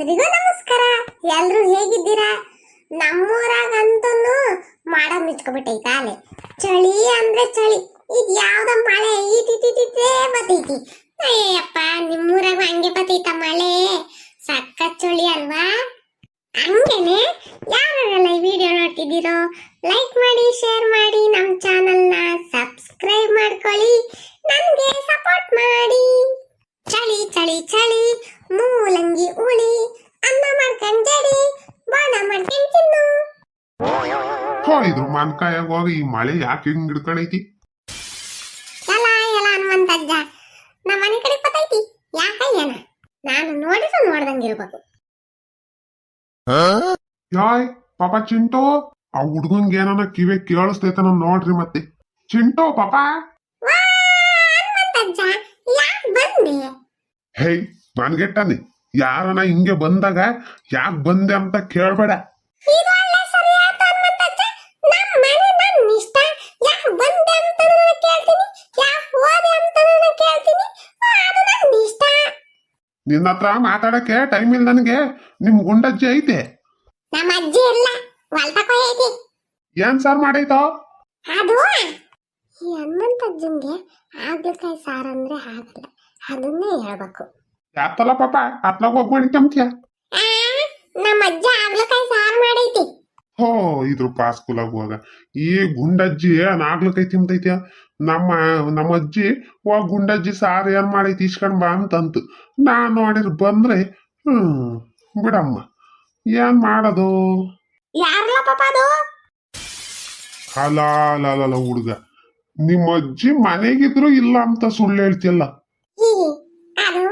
ಎಲ್ರಿಗೂ ನಮಸ್ಕಾರ. ಎಲ್ರು ಹೇಗಿದ್ದೀರಾ? ನಮ್ಮೂರಾಗಂತೂ ಮಾಡ ಮಿಚ್ಕೊಬಿಟ್ಟೈತೆ ಚಳಿ ಅಂದ್ರೆ ಚಳಿ. ಇದು ಯಾವ್ದ ಮಳೆ. ಈಟಿಟಿಟಿಟೇ ಬತ್ತೈತಿ ಅಯ್ಯಪ್ಪ ನಿಮ್ಮೂರಾಗ ಹಂಗೆ ಬತ್ತೈತ ಮಳೆ? ಸಕ್ಕ ಚಳಿ ಅಲ್ವಾ? ಹಂಗೇನೆ? ಯಾರೆಲ್ಲ ಈ ವಿಡಿಯೋ ನೋಡ್ತಿದ್ದೀರೋ, ಲೈಕ್ ಮಾಡಿ, ಶೇರ್ ಮಾಡಿ ನಮ್ಮ ಚಾನಲ್ನ ಸಬ್ಸ್ಕ್ರೈಬ್ ಮಾಡ್ಕೊಳ್ಳಿ. ನನಗೆ ಸಪೋರ್ಟ್ ಮಾಡಿ. ಚಳಿ ಚಳಿ ಚಳಿ. ಮೂಲಂಗಿ ಉಳಿ ಅನ್ನ ಮಾಡ್ಕೊಂಡ್ ಜಡಿ ಬಾಣ ಮಾಡ್ಕೊಂಡ್ ತಿನ್ನು ಹೋ ಇದ್ರ ಮಾನ್ಕಾಯಾಗ ಹೋಗಿ ಈ ಮಳೆ ಯಾಕೆ ಹಿಂಗ್ ಹಿಡ್ಕೊಂಡೈತಿ ಎಲ್ಲ ಎಲ್ಲ ಹನುಮಂತಜ್ಜ ನಮ್ಮ ಮನೆ ಕಡೆ ಬತ್ತೈತಿ ಯಾಕಯ್ಯನ ನಾನು ನೋಡಿದ್ರು ನೋಡ್ದಂಗಿರ್ಬೇಕು. ಯಾಯ್ ಪಾಪ ಚಿಂಟು ಆ ಹುಡ್ಗಂಗ್ ಏನನ ಕಿವೆ ಕೇಳಿಸ್ತೈತ ನಾನ್ ನೋಡ್ರಿ ಮತ್ತೆ. ಚಿಂಟು ಪಾಪ. ಹೇ ನನ್ಗೆಟ್ಟಾನೆ ಯಾರನ ಹಿಂಗೆ ಬಂದಾಗ ಯಾಕೆ ಬಂದೆ ಅಂತ ಕೇಳ್ಬೇಡ. ನಿನ್ನ ಹತ್ರ ಮಾತಾಡಕ್ಕೆ ಟೈಮ್ ಇಲ್ಲ ನನಗೆ. ನಿಮ್ ಗುಂಡಜ್ಜಿ ಐತೆ. ನಮ್ಮ ಅಜ್ಜಿ ಇಲ್ಲ. ಹೊಲ್ತಕೊಯ್ಯೈತಿ ಏನ್ ಸಾರ್ ಮಾಡೈತೋ? ಅದು ಈ ಹನುಮಂತಜ್ಜನ್ಗೆ ಹಾಗಲಕಾಯಿ ಸಾರು ಅಂದ್ರೆ ಆಗಲ್ಲ ಅದನ್ನೇ ಹೇಳ್ಬೇಕು. ಯಾತಲ್ಲ ಪಾಪ? ಅತ್ಲಾಗ ಹೋಗಿ ಮಾಡಿ ಆ, ನಮ್ಮ ಅಜ್ಜ ಹಾಗಲಕಾಯಿ ಸಾರ್ ಮಾಡೈತಿ. ಹೋ ಇದ್ರ ಪಾಸ್ಕುಲಾಗ ಹೋಗ ಈ ಗುಂಡಜ್ಜಿ ಏನ್ ಆಗ್ಲಕೈ ತಿಂತೈತ್ಯ? ನಮ್ಮ ನಮ್ಮ ಅಜ್ಜಿ ಓ ಗುಂಡಜ್ಜಿ ಸಾರು ಏನು ಮಾಡಿ ಇಸ್ಕೊಂಡ್ ಬಾ ಅಂತಂತು. ನಾನು ನೋಡಿರ್ ಬಂದ್ರೆ ಹ್ಮ್ ಬಿಡಮ್ಮ ಏನ್ ಮಾಡೋದು? ಯಾರಲ್ಲ ಪಾಪ ಅದು? ಹುಡುಗ. ನಿಮ್ಮ ಅಜ್ಜಿ ಮನೆಗಿದ್ರು ಇಲ್ಲ ಅಂತ ಸುಳ್ಳು ಹೇಳ್ತಿಲ್ಲ ಅದು?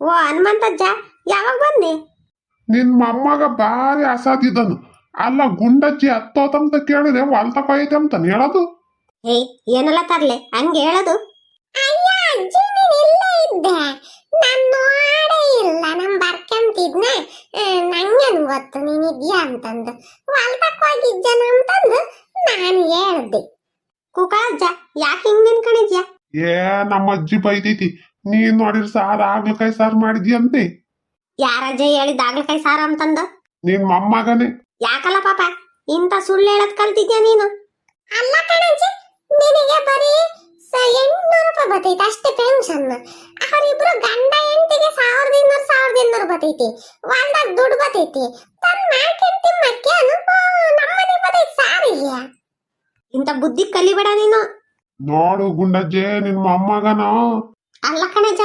ಓ ಹನುಮಂತಜ್ಜ ಯಾವಾಗ ಬಂದೆ? ನಿನ್ ಮೊಮ್ಮಗ ಬಾರಿ ಅಸಾದಿದ್ದನು ಅಲ್ಲ ಗುಂಡಜ್ಜಿ ಹತ್ತೋತಂತ ಕೇಳಿದ್ರೆ ಐತೆ ಅಂತ ಹೇಳೋದು? ಏಯ್ ಏನಲ್ಲ ತರ್ಲೆ? ಹಂಗೆ ಹೇಳೋದು? ಅಯ್ಯ ಅಜ್ಜಿ ನೀನ್ ಇಲ್ಲೇ ಇದ್ದೆ. ನಾನ್ ನೋಡೇ ಇಲ್ಲ. ನಮ್ ಬರ್ಕಂತಿದ್ನ. ನಂಗೇನು ಗೊತ್ತು? ನೀನ್ ಇದ್ಯಾ ಅಂತಂದು. ಹೊಲ್ತಕ್ ಹೋಗಿದ್ದೇನ ಅಂತಂದು ನಾನು ಹೇಳ್ದೆ. ಕುಕಾಜ್ಜ ಯಾಕೆ ಹಿಂಗ್ ನಿನ್ಕೊಂಡಿದ್ಯಾ ಏ ನಮ್ಮ ಅಜ್ಜಿ ಬೈತೈತಿ ನೀನ್ ನೋಡಿರ್ ಸಾರ್ ಆಗ್ಲಕಾಯಿ ಸಾರ್ ಮಾಡಿದ್ಯಂತೆ. ಯಾರಜ್ಜ ಹೇಳಿದ ಆಗ್ಲಕಾಯಿ ಸಾರ ಅಂತಂದು? ನಿನ್ ಮೊಮ್ಮಗನೇ. ಯಾಕಲ್ಲ ಪಾಪ? ಇಂತ ಸುಳ್ಳು ಹೇಳದ್ ಕಲ್ತಿದ್ಯಾ ನೀನು? ಅಲ್ಲ ಕಣಜ್ಜಿ ನಿನಗೆ ಬರೀ ಎಂಟ್ನೂರು ರೂಪಾಯಿ ಬರ್ತೈತೆ ಅಷ್ಟೇ ಪೆನ್ಷನ್ ಅವರಿಬ್ರು ಗಂಡ ಹೆಂಡತಿಗೆ ಸಾವಿರದ ಇನ್ನೂರು ಸಾವಿರದ ಇನ್ನೂರು ಬರ್ತೈತಿ. ಹೊಲ್ದಾಗ ದುಡ್ಡು ಬರ್ತೈತಿ. ತನ್ನ ಮಾರ್ಕೆಟ್ ತಿಮ್ಮಕ್ಕೆ ನಮ್ಮನೆ ಬರ್ತೈತಿ ಸಾರಿಗೆ. ಇಂಥ ಬುದ್ಧಿ ಕಲಿಬೇಡ ನೀನು. ನೋಡು ಗುಂಡಜ್ಜೆ ನಿನ್ ಮೊಮ್ಮಗನೋ. ಅಲ್ಲ ಕಣಜ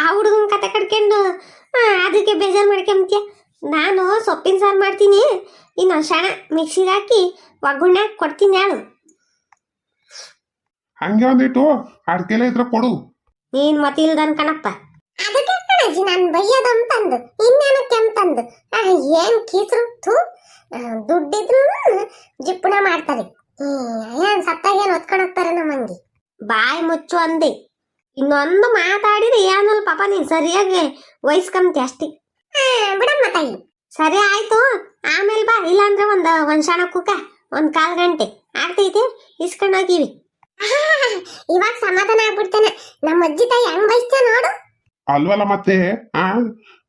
ಆ ಹುಡುಗನ ಕತೆ ಕಟ್ಕೊಂಡು ಅದಕ್ಕೆ ಬೇಜಾರು ಮಾಡ್ಕೊಂತೀಯ ನಾನು ಸೊಪ್ಪಿನ ಸಾರು ಮಾಡ್ತೀನಿ. ಇನ್ನೊಂದು ಕ್ಷಣ ಮಿಕ್ಸಿಗೆ ಹಾಕಿ ಒಗ್ಗರಣೆ ಹಾಕಿ ಕೊಡ್ತೀನಿ ಹೇಳು ಹಂಗೆ ಒಂದಿಟ್ಟು ಅಡ್ಕೆಲೆ ಇದ್ರ ಕೊಡು. ನೀನ್ ಮತಿಲ್ದನ್ ಕಣಪ್ಪ. ಅದಕ್ಕೆ ಕಣಜ್ಜಿ ನಾನು ಬೈಯೋದು ಅಂತಂದು ಇನ್ನೇನಕ್ಕೆ ಅಂತಂದು ಏನ್ ಕೀಸ್ರು? ಥೂ. ದುಡ್ಡಿದ್ರು ಜಿಪ್ಪಣ ಮಾಡ್ತಾರೆ. ಏನ್ ಸತ್ತಾಗ ಏನ್ ಒತ್ಕೊಂಡೋಗ್ತಾರೆ ನಮ್ಮಂಗಿ ಬಾಯಿ ಮುಚ್ಚು ಅಂದಿ. ಇನ್ನೊಂದು ಮಾತಾಡಿದ್ರೆ ಏನಲ್ಲ ಪಾಪ, ನೀನ್ ಸರಿಯಾಗಿ ವಹಿಸ್ಕೊಂತಿ ಅಷ್ಟೇ. ಬಿಡಮ್ಮ ತಾಯಿ. ಸರಿ ಆಯ್ತು. ಆಮೇಲೆ ಬಾ. ಇಲ್ಲಾಂದ್ರೆ ಒಂದ್ ಒಂದ್ ಕ್ಷಣ ಕುಕ್ಕ ಒಂದ್ ಕಾಲ್ ಗಂಟೆ. ಆಗ್ತೈತಿ? ಇಸ್ಕೊಂಡ್ ಹೋಗಿವಿ. ಇವಾಗ ಸಮಾಧಾನ ಆಗ್ಬಿಡ್ತಾನೆ. ನಮ್ಮ ಅಜ್ಜಿ ತಾಯಿ ಹೆಂಗ್ ಬಯಸ್ತ ನೋಡು. ಅಲ್ವಲ್ಲ ಮತ್ತೆ? ಆ?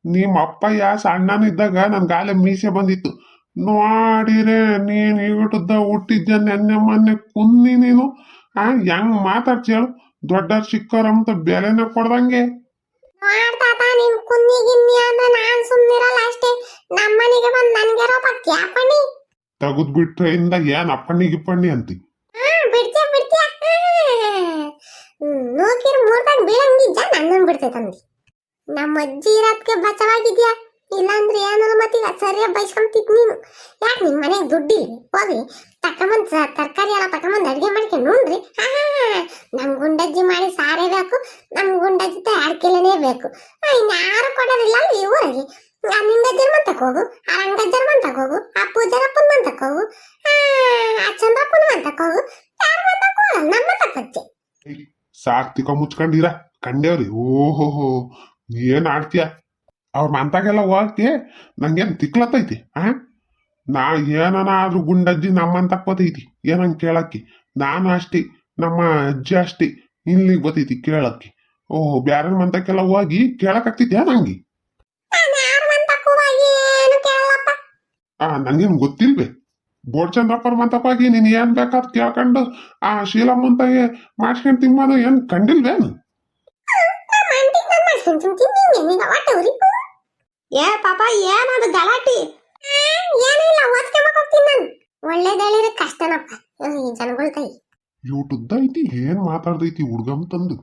ನಿಮ್ಮ ಅಪ್ಪಯ್ಯ ಸಣ್ಣನಿದ್ದಾಗ ನನ್ ಗಾಲೆ ಮೀಸೆ ಬಂದಿತ್ತು. ನೋಡಿರೆ ನೀನ್ ಈಗುಟ್ಟದ ಹುಟ್ಟಿದ್ಯ ನೆನ್ನೆ ಮೊನ್ನೆ ಕುನ್ನಿ ನೀನು. ಆ ಹೆಂಗ್ ಮಾತಾಡ್ತಿ ಹೇಳು. ದೊಡ್ಡ ಚಿಕ್ಕವ್ರ ಅಂತ ಬೆಲೆನ ಕೊಡ್ದಂಗೆ. ಮಾಡ್ತಾತ ನೀನ್ ಕುನ್ನಿ ಗಿನ್ನಿ ಅಂದ್ರೆ ನಾನ್ ಸುಮ್ನಿರಲ್ಲ ಅಷ್ಟೇ. ನಮ್ಮನಿಗೆ ಬಂದ್ ನನ್ಗೆ ಇಂದ ಏನ್ ಅಪ್ಪಣ್ಣಿ ಗಿಪ್ಪಣ್ಣಿ ಅಂತಿ? ಬೀಳಂಗಿದ್ದ ನನ್ನನ್ ಬಿಡ್ತೈತಂದಿ ನಮ್ಮ ಅಜ್ಜಿ ಇರೋದ್ಕೆ ಬಚಾವಾಗಿದ್ಯಾ ಇಲ್ಲಾಂದ್ರೆ ಏನಲ್ಲ ಮತ್ತೀಗ ಸರಿಯಾಗಿ ಬೈಸ್ಕೊಂತಿದ್ ನೀನು ಯಾಕೆ ನಿಮ್ ಮನೆಗೆ ದುಡ್ಡಿಲ್ಲ ಹೋಗಿ ತಕೊಂಬಂದ್ ತರಕಾರಿ ಎಲ್ಲ ತಕೊಂಬಂದ್ ಅಡ್ಗೆ ಮಾಡ್ಕೊಂಡು ನೋಡ್ರಿ ಹಾ ನಮ್ ಗುಂಡಜ್ಜಿ ಮಾಡಿ ಸಾರೇ ಬೇಕು ನಮ್ ಗುಂಡಜ್ಜಿ ಅಡ್ಕೆಲೇನೆ ಬೇಕು ಆ, ಇನ್ಯಾರು ಕೊಡೋದಿಲ್ಲ ಅಲ್ಲಿ ಈ ಊರಿಗೆ ಆ ನಿಂಗಜ್ಜರ ಮಂತಕ್ ಹೋಗು ಆ ರಂಗಜ್ಜರ ಮಂತಕ್ ಹೋಗು ಆ ಪೂಜಾರಪ್ಪನ ಮಂತಕ್ ಹೋಗು ಆ ಆ ಚಂದ್ರಪ್ಪನ ಮಂತಕ್ ಹೋಗು ಯಾರ ಮಂತಕ್ ಹೋಗಲ್ಲ ನಮ್ಮ ಮಂತಕ್ ಬಚ್ಚೆ ಸಾಕ್ ತಿಕ್ಕ ಮುಚ್ಕೊಂಡಿರ? ಕಂಡೇವ್ರಿ. ಓಹೋಹೋ ಏನ್ ಆಡ್ತೀಯ? ಅವ್ರ ಮಂತಾಗೆಲ್ಲ ಹೋಗಕ್ಕೆ ನಂಗೇನ್ ತಿಕ್ಲತ್ತೈತಿ ಆ? ನಾ ಏನನ ಆದ್ರೂ ಗುಂಡಜ್ಜಿ ನಮ್ಮಂತಕ್ ಬತೈತಿ ಏನಂಗ್ ಕೇಳಕ್ಕಿ? ನಾನು ಅಷ್ಟಿ ನಮ್ಮ ಅಜ್ಜಿ ಅಷ್ಟಿ ಇಲ್ಲಿಗೆ ಬತೈತಿ ಕೇಳಕ್ಕೆ. ಓಹ್ ಬ್ಯಾರ ಮಂತಕ್ಕೆಲ್ಲ ಹೋಗಿ ಕೇಳಕ್ಕಾಗ್ತಿದ್ಯಾ ನಂಗೆ? ಆ ನಂಗೇನ್ ಗೊತ್ತಿಲ್ವೇ? ಬೋಡ್ ಚಂದ್ರಪ್ಪರ್ ಮಂತಪ್ಪಾಗಿ ನೀನ್ ಏನ್ ಬೇಕಾದ್ ಕೇಳ್ಕೊಂಡು ಆ ಶೀಲಮ್ಮಂತಾಗೆ ಮಾಡ್ಸ್ಕೊಂಡ್ ತಿನ್ನೋದು ಏನ್ ಕಂಡಿಲ್ವೇನು? ಏ ಪಾಪ ಏನದು ಗಲಾಟಿ? ಏನಿಲ್ಲ ಓದ್ಕೊಂಬಕ್ ನಾನು ಒಳ್ಳೇದೇಳಿದ್ರೆ ಕಷ್ಟನಪ್ಪ ಈ ಜನಗಳ ಕೈ ಯೂಟುದ್ದ ಐತಿ ಏನ್ ಮಾತಾಡ್ದೈತಿ ಹುಡ್ಗಮ್ ತಂದು?